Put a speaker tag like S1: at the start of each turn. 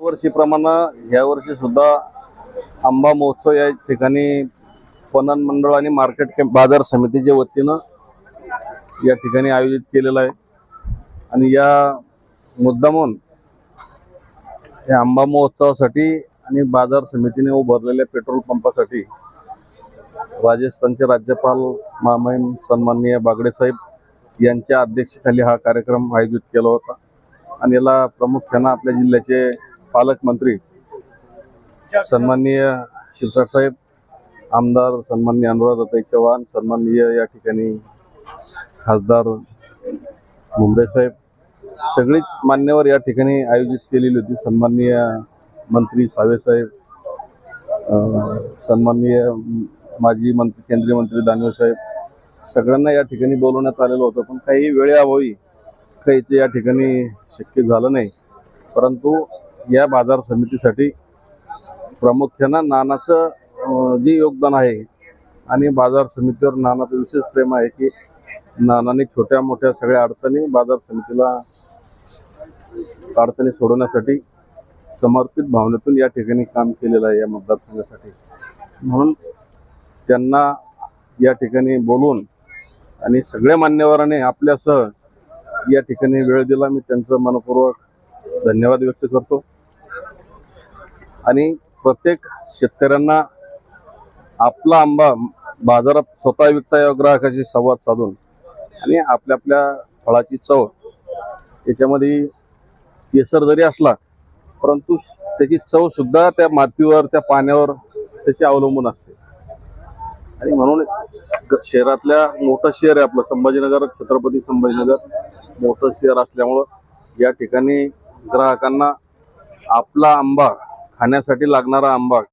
S1: वर्षीप्रमाणे ह्या वर्षी सुद्धा आंबा महोत्सव या ठिकाणी पणन मंडळ आणि मार्केट कॅम्प बाजार समितीच्या वतीनं या ठिकाणी आयोजित केलेला आहे. आणि या मुद्दामून या आंबा महोत्सवासाठी आणि बाजार समितीने उभारलेल्या पेट्रोल पंपासाठी राजस्थानचे राज्यपाल मामहिम सन्माननीय बागडे साहेब यांच्या अध्यक्षतेखाली हा कार्यक्रम आयोजित केला होता. आणि याला प्रामुख्यानं आपल्या जिल्ह्याचे पालकमंत्री सन्माननीय शिरसाट साहेब आमदार सन्माननीय अनुराधाताई चव्हाण सन्माननीय या ठिकाणी खासदार मुंबई साहेब सगळीच मान्यवर या ठिकाणी आयोजित केलेली होती. सन्माननीय मंत्री सावे साहेब सन्माननीय माजी मंत्री केंद्रीय मंत्री दानवे साहेब सगळ्यांना या ठिकाणी बोलवण्यात आलेलं होतं. पण काही वेळेअभावी काहीच या ठिकाणी शक्य झालं नाही. परंतु या बाजार समितीसाठी प्रामुख्यानं नानाचं जे योगदान आहे आणि बाजार समितीवर नानाचं विशेष प्रेम आहे की नानाने छोट्या मोठ्या सगळ्या अडचणी बाजार समितीला अडचणी सोडवण्यासाठी समर्पित भावनेतून या ठिकाणी काम केलेलं आहे या मतदारसंघासाठी. म्हणून त्यांना या ठिकाणी बोलून आणि सगळ्या मान्यवरांनी आपल्यासह या ठिकाणी वेळ दिला. मी त्यांचं मनपूर्वक धन्यवाद व्यक्त करतो. आणि प्रत्येक शेतकऱ्यांना आपला आंबा बाजारात स्वतः विकता या ग्राहकाशी संवाद साधून आणि आपल्या आपल्या फळाची चव याच्यामध्ये केसर जरी असला परंतु त्याची चव सुद्धा त्या मातीवर त्या पाण्यावर त्याची अवलंबून असते. आणि म्हणून शहरातल्या मोठं शहर आहे आपलं संभाजीनगर छत्रपती संभाजीनगर. मोठं शहर असल्यामुळं या ठिकाणी ग्राहकांना आपला आंबा खाण्यासाठी लागणारा आंबा